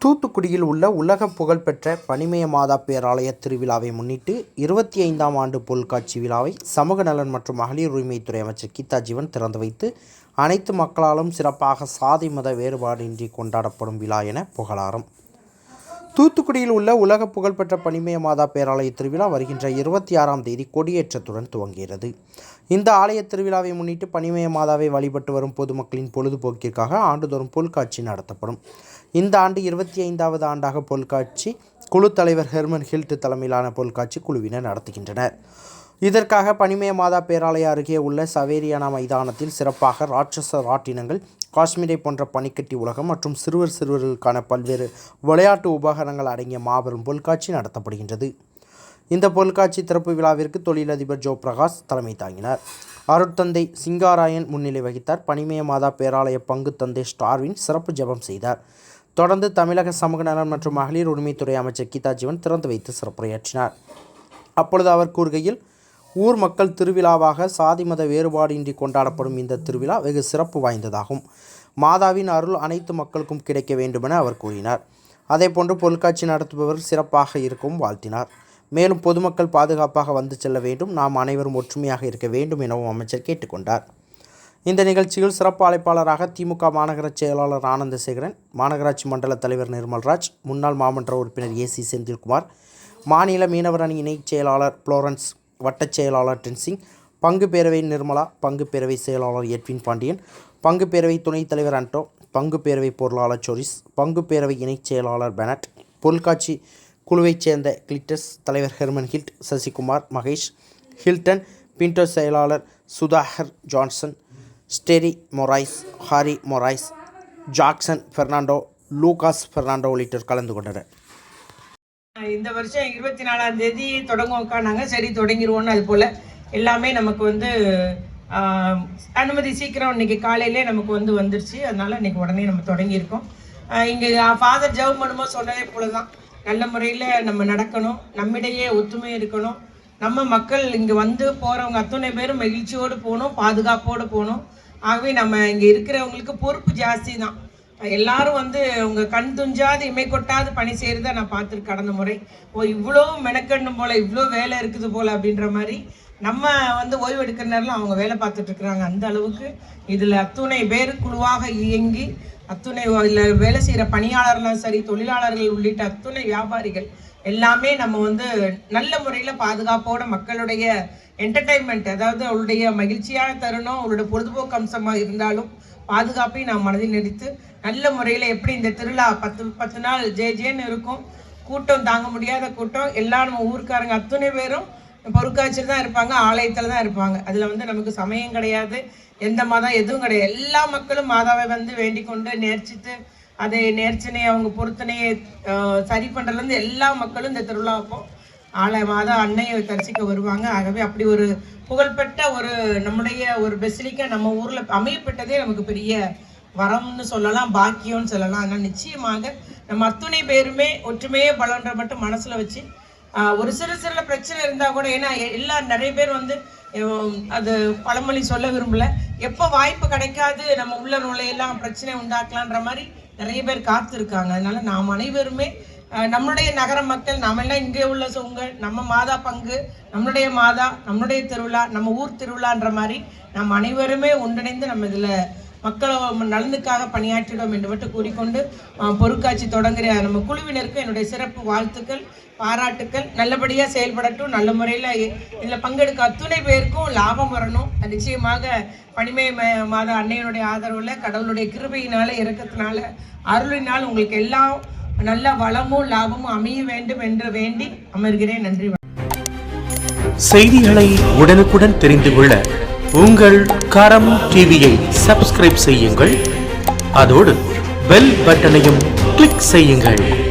தூத்துக்குடியில் உள்ள உலக புகழ்பெற்ற பனிமய மாதா பேராலய திருவிழாவை முன்னிட்டு இருபத்தி ஐந்தாம் ஆண்டு பொருட்காட்சி விழாவை சமூக நலன் மற்றும் மகளிர் உரிமைத்துறை அமைச்சர் கீதா ஜீவன் திறந்து வைத்து அனைத்து மக்களாலும் சிறப்பாக சாதி மத வேறுபாடின்றி கொண்டாடப்படும் விழா என புகழாரம். தூத்துக்குடியில் உள்ள உலக புகழ்பெற்ற பனிமய மாதா பேராலய திருவிழா வருகின்ற இருபத்தி ஆறாம் தேதி கொடியேற்றத்துடன் துவங்குகிறது. இந்த ஆலய திருவிழாவை முன்னிட்டு பனிமய மாதாவை வழிபட்டு வரும் பொதுமக்களின் பொழுதுபோக்கிற்காக ஆண்டுதோறும் பொருட்காட்சி நடத்தப்படும். இந்த ஆண்டு இருபத்தி ஐந்தாவது ஆண்டாக பொருட்காட்சி குழு தலைவர் ஹெர்மன் ஹில்ட் தலைமையிலான பொருட்காட்சி குழுவினர் நடத்துகின்றனர். இதற்காக பனிமய மாதா பேராலய அருகே உள்ள சவேரியானா மைதானத்தில் சிறப்பாக ராட்சச ராட்டினங்கள் காஷ்மீரை போன்ற பனிக்கட்டி உலகம் மற்றும் சிறுவர் சிறுவர்களுக்கான பல்வேறு விளையாட்டு உபகரணங்கள் அடங்கிய மாபெரும் பொருட்காட்சி நடத்தப்படுகின்றது. இந்த பொருட்காட்சி திறப்பு விழாவிற்கு தொழிலதிபர் ஜோ பிரகாஷ் தலைமை தாங்கினார். அருட்தந்தை சிங்காராயன் முன்னிலை வகித்தார். பனிமய மாதா பேராலய பங்கு தந்தை ஸ்டார்வின் சிறப்பு ஜெபம் செய்தார். தொடர்ந்து தமிழக சமூக நலன் மற்றும் மகளிர் உரிமைத்துறை அமைச்சர் கீதா ஜீவன் திறந்து வைத்து சிறப்புரையாற்றினார். அப்பொழுது அவர் கூறுகையில் ஊர் மக்கள் திருவிழாவாக சாதி மத வேறுபாடின்றி கொண்டாடப்படும் இந்த திருவிழா வெகு சிறப்பு வாய்ந்ததாகும். மாதாவின் அருள் அனைத்து மக்களுக்கும் கிடைக்க வேண்டுமென அவர் கூறினார். அதேபோன்று பொருட்காட்சி நடத்துபவர் சிறப்பாக இருக்கவும் வாழ்த்தினார். மேலும் பொதுமக்கள் பாதுகாப்பாக வந்து செல்ல வேண்டும். நாம் அனைவரும் ஒற்றுமையாக இருக்க வேண்டும் எனவும் அமைச்சர் கேட்டுக்கொண்டார் இந்த நிகழ்ச்சியில் சிறப்பு அழைப்பாளராக திமுக மாநகர செயலாளர் ஆனந்தசேகரன் மாநகராட்சி மண்டல தலைவர் நிர்மல்ராஜ் முன்னாள் மாமன்ற உறுப்பினர் ஏசி செந்தில்குமார் மாநில மீனவர் அணி இணைச் செயலாளர் புளோரன்ஸ் வட்டச் செயலாளர் டென்சிங் பங்கு பேரவை நிர்மலா பங்கு பேரவை செயலாளர் எட்வின் பாண்டியன் பங்கு பேரவை துணைத் தலைவர் அன்டோ பங்கு பேரவை பொருளாளர் சோரிஸ் பங்கு பேரவை இணைச் செயலாளர் பெனட் பொருட்காட்சி குழுவைச் சேர்ந்த கிளிட்டஸ் தலைவர் Herman Hilt Sasikumar Mahesh Hilton Pinto செயலாளர் Sudhakar Johnson ஸ்டெரி Morais Harry Morais Jackson Fernando Lucas Fernando உள்ளிட்டோர் கலந்து கொண்டனர். இந்த வருஷம் இருபத்தி நாலாம் தேதி தொடங்குவோம்க்கானாங்க சரி தொடங்கிடுவோம்னு அது போல் எல்லாமே நமக்கு வந்து அனுமதி சீக்கிரம் இன்னைக்கு காலையிலே நமக்கு வந்து வந்துருச்சு. அதனால் இன்னைக்கு உடனே நம்ம தொடங்கியிருக்கோம். இங்கே ஃபாதர் ஜெபம் பண்ணுமோ சொன்னதே போல தான் நல்ல முறையில் நம்ம நடக்கணும். நம்மிடையே ஒற்றுமை இருக்கணும். நம்ம மக்கள் இங்கே வந்து போகிறவங்க அத்தனை பேரும் மகிழ்ச்சியோடு போகணும் பாதுகாப்போடு போகணும். ஆகவே நம்ம இங்கே இருக்கிறவங்களுக்கு பொறுப்பு ஜாஸ்தி தான் எல்லாரும் வந்து உங்க கண் துஞ்சாது இமை கொட்டாது பணி செய்யறத நான் பார்த்துருக்கேன் கடந்த முறை. ஓ இவ்வளோ மெனக்கண்ணும் போல இவ்வளோ வேலை இருக்குது போல அப்படின்ற மாதிரி நம்ம வந்து ஓய்வு எடுக்கிற நேரம் அவங்க வேலை பார்த்துட்டு இருக்கிறாங்க. அந்த அளவுக்கு இதில் அத்துணை பேர் குழுவாக இயங்கி அத்துணை இதில் வேலை செய்கிற பணியாளர்களும் சரி தொழிலாளர்கள் உள்ளிட்ட அத்துணை வியாபாரிகள் எல்லாமே நம்ம வந்து நல்ல முறையில் பாதுகாப்போட மக்களுடைய என்டர்டைன்மெண்ட் அதாவது அவளுடைய மகிழ்ச்சியான தருணம் அவளுடைய பொழுதுபோக்கு அம்சமாக இருந்தாலும் பாதுகாப்பை நாம் மனதில் நிறுத்து நல்ல முறையில் எப்படி இந்த திருவிழா பத்து பத்து நாள் ஜே ஜேன்னு இருக்கும் கூட்டம் தாங்க முடியாத கூட்டம் எல்லா நம்ம ஊருக்காரங்க அத்தனை பேரும் பொருட்காட்சியில் தான் இருப்பாங்க ஆலயத்தில் தான் இருப்பாங்க. அதில் வந்து நமக்கு சமயம் கிடையாது எந்த மதம் எதுவும் கிடையாது. எல்லா மக்களும் மாதாவை வந்து வேண்டிக் கொண்டு நேர்ச்சித்து அதை நேர்ச்சனையை அவங்க பொருத்தனையை சரி பண்ணுறதுலேருந்து எல்லா மக்களும் இந்த திருவிழாவுக்கும் ஆலய மாதா அன்னையை தரிசிக்க வருவாங்க. ஆகவே அப்படி ஒரு புகழ்பெற்ற ஒரு நம்முடைய ஒரு பெசிலிக்கா நம்ம ஊரில் அமையப்பட்டதே நமக்கு பெரிய வரம்னு சொல்லலாம் பாக்கியம்னு சொல்லலாம். அதனால் நிச்சயமாக நம்ம அத்துணை பேருமே ஒற்றுமையே பலன்ற மட்டும் மனசில் வச்சு ஒரு சிறு சிறு பிரச்சனை இருந்தால் கூட ஏன்னா எல்லா நிறைய பேர் வந்து அது பழமொழி சொல்ல விரும்பல. எப்போ வாய்ப்பு கிடைக்காது நம்ம உள்ள நுழையெல்லாம் பிரச்சனை உண்டாக்கலான்ற மாதிரி நிறைய பேர் காத்திருக்காங்க. அதனால நாம் அனைவருமே நம்மளுடைய நகர மக்கள் நாம எல்லாம் இங்கே உள்ள சொங்கள் நம்ம மாதா பங்கு நம்மளுடைய மாதா நம்மளுடைய திருவிழா நம்ம ஊர் திருவிழான்ற மாதிரி நாம் அனைவருமே ஒன்றிணைந்து நம்ம இதில் மக்கள் நலனுக்காக பணியாற்றிடும் என்று மட்டும் கூறிக்கொண்டு பொருட்காட்சி தொடங்குற நம்ம குழுவினருக்கு என்னுடைய சிறப்பு வாழ்த்துக்கள் பாராட்டுக்கள். நல்லபடியாக செயல்படட்டும். நல்ல முறையில் இதில் பங்கெடுக்க அத்துணை பேருக்கும் லாபம் வரணும். நிச்சயமாக பனிமை மாதா அன்னையனுடைய ஆதரவில் கடவுளுடைய கிருபையினால இறக்கத்தினால அருளினால் உங்களுக்கு எல்லாம் நல்ல வளமும் லாபமும் அமைய வேண்டும் என்று வேண்டி அமர்கிறேன். நன்றி. செய்திகளை உடனுக்குடன் தெரிந்து கொள்ள உங்கள் கரம் டிவியை சப்ஸ்கிரைப் செய்யுங்கள். அதோடு பெல் பட்டனையும் கிளிக் செய்யுங்கள்.